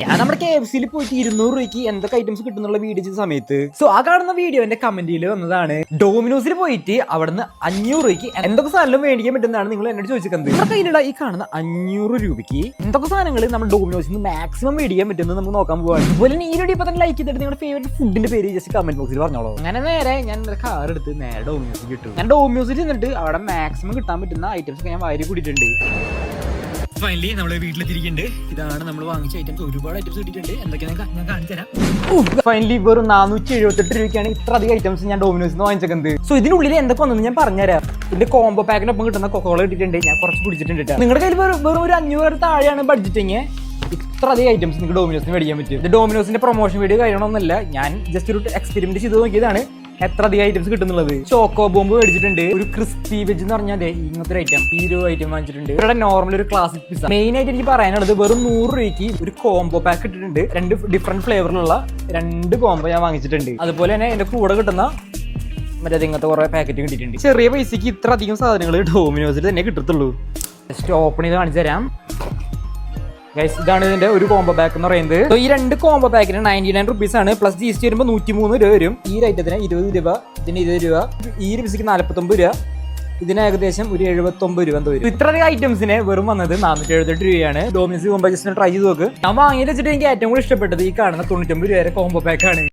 ഞാൻ നമ്മുടെ K F സിയിൽ പോയിട്ട് ഇരുന്നൂറ് രൂപയ്ക്ക് എന്തൊക്കെ ഐറ്റംസ് കിട്ടുന്നുള്ള വീഡിയോ ചെയ്ത സമയത്ത് സോ ആ കാണുന്ന വീഡിയോ എന്റെ കമന്റിൽ വന്നതാണ് ഡോമിനോസിൽ പോയിട്ട് അവിടുന്ന് അഞ്ഞൂറ് രൂപയ്ക്ക് എന്തൊക്കെ സാധനം മേടിക്കാൻ പറ്റുന്നതാണ് നിങ്ങൾ എന്നോട് ചോദിച്ചത് നമ്മുടെ കയ്യിലുള്ള ഈ കാണുന്ന അഞ്ഞൂറ് രൂപയ്ക്ക് എന്തൊക്കെ സാധനങ്ങൾ നമ്മൾ ഡോമിനോസിൽ നിന്ന് മാക്സിമം മേടിക്കാൻ പറ്റുന്നത് നമുക്ക് നോക്കാൻ പോവാണ്. അതുപോലെ ഈ വീഡിയോ ഇപ്പൊ തന്നെ ലൈക്ക് ചെയ്തിട്ട് നിങ്ങളുടെ ഫേവറേറ്റ് ഫുഡിന്റെ പേര് ജസ്റ്റ് കമന്റ് ബോക്സിൽ പറഞ്ഞോളൂ. അങ്ങനെ നേരെ ഞാൻ കാർ എടുത്ത് നേരെ ഡോമിനോസിൽ കിട്ടും ഞാൻ ഡോമിനോസിൽ ചെന്നിട്ട് അവിടെ മാക്സിമം കിട്ടാൻ പറ്റുന്ന ഐറ്റംസ് ഒക്കെ ഞാൻ വാരി കൂടിയിട്ടുണ്ട്. ഫൈനലി നമ്മൾ വീട്ടിലെത്തിയിരിക്കുന്നുണ്ട്. ഇതാണ് നമ്മൾ വാങ്ങിച്ച ഐറ്റംസ് ഒരുപാട് ഐറ്റംസ് കിട്ടിയിട്ടുണ്ട്. എന്തൊക്കെയാണ് ഞാൻ കാണിച്ചു തരാം ഫൈനലി വെറും നാനൂറ്റി എഴുപത്തെട്ട് രൂപയ്ക്കാണ് ഇത്ര അധികം ഐറ്റംസ് ഞാൻ ഡോമിനോസ് വാങ്ങിച്ചേക്കുന്നത്. സോ ഇതിനുള്ളിൽ എന്തൊക്കെ വന്നു ഞാൻ പറഞ്ഞുതരാം. ഇതിന്റെ കോംബോ പാക്കിനൊപ്പം കിട്ടുന്ന കൊക്കോള കിട്ടിയിട്ടുണ്ട്. ഞാൻ കുറച്ച് കുടിച്ചിട്ടുണ്ട് ട്ടോ. നിങ്ങളുടെ കയ്യിൽ വെറും ഒരു അഞ്ഞൂറ് താഴെയാണ് ബഡ്ജറ്റിങ് ഇത്ര അധികം ഐറ്റംസ് നിങ്ങൾക്ക് ഡോമിനോസിന് മേടിക്കാൻ പറ്റും. ഇത് ഡോമിനോസിന്റെ പ്രൊമോഷൻ വീഡിയോ കഴിയണമെന്നല്ല ഞാൻ ജസ്റ്റ് ഒരു എക്സ്പെരിമെന്റ് ചെയ്ത് നോക്കിയതാണ്. എത്ര അധികം ഐറ്റംസ് കിട്ടുന്നുള്ളത്? ചോക്കോ ബോംബ് മേടിച്ചിട്ടുണ്ട്. ഒരു ക്രിസ്പി വെജ് എന്ന് പറഞ്ഞാൽ ഇങ്ങനത്തെ ഐറ്റം ഈ ഒരു ഐറ്റം വാങ്ങിച്ചിട്ടുണ്ട്. ഇവിടെ നോർമൽ ഒരു ക്ലാസിക് പിസ്സ മെയിൻ ആയിട്ട് എനിക്ക് പറയാനുള്ളത് വെറും നൂറ് രൂപയ്ക്ക് ഒരു കോംബോ പാക്ക് ഇട്ടിട്ടുണ്ട്. രണ്ട് ഡിഫറെന്റ് ഫ്ലേവറിലുള്ള രണ്ട് കോംബോ ഞാൻ വാങ്ങിച്ചിട്ടുണ്ട്. അതുപോലെ തന്നെ എന്റെ കൂടെ കിട്ടുന്ന മറ്റേ ഇങ്ങനത്തെ കുറെ പാക്കറ്റ് കിട്ടിയിട്ടുണ്ട്. ചെറിയ പൈസക്ക് ഇത്ര അധികം സാധനങ്ങൾ ഡോമിനോസിൽ തന്നെ കിട്ടത്തുള്ളൂ. ജസ്റ്റ് ഓപ്പൺ ചെയ്ത് കാണിച്ചു തരാം. ഗൈസ് ഇതാണ് ഇതിന്റെ ഒരു കോംബോ പാക്ക് എന്ന് പറയുന്നത്. ഈ രണ്ട് കോംബോ പാക്കിന് നയന്റി നയൻ റുപ്പീസ് ആണ്. പ്ലസ് ജി എസ് ടി വരുമ്പോൾ നൂറ്റി മൂന്ന് രൂപ വരും. ഈ ഐറ്റത്തിന് ഇരുപത് രൂപ ഇതിന് ഇരുപത് രൂപ. ഈ രൂപയ്ക്ക് നാല്പത്തൊമ്പത് രൂപ. ഇതിന് ഏകദേശം ഒരു എഴുപത്തൊമ്പത് രൂപ എന്തോ വരും. ഇത്രയധികം ഐറ്റംസിന് വെറും വന്നത് നാനൂറ്റി എഴുപത്തെട്ട് രൂപയാണ് ഡോമിനസ് കോംബോ ജസ്റ്റ് ട്രൈ ചെയ്ത് നോക്ക്. ഞാൻ വാങ്ങിയത് വെച്ചിട്ട് എനിക്ക് ഏറ്റവും കൂടുതൽ ഇഷ്ടപ്പെട്ടത് ഈ കാണുന്ന തൊണ്ണൂറ്റൊമ്പത് രൂപ കോംബോ പാക്ക് ആണ്.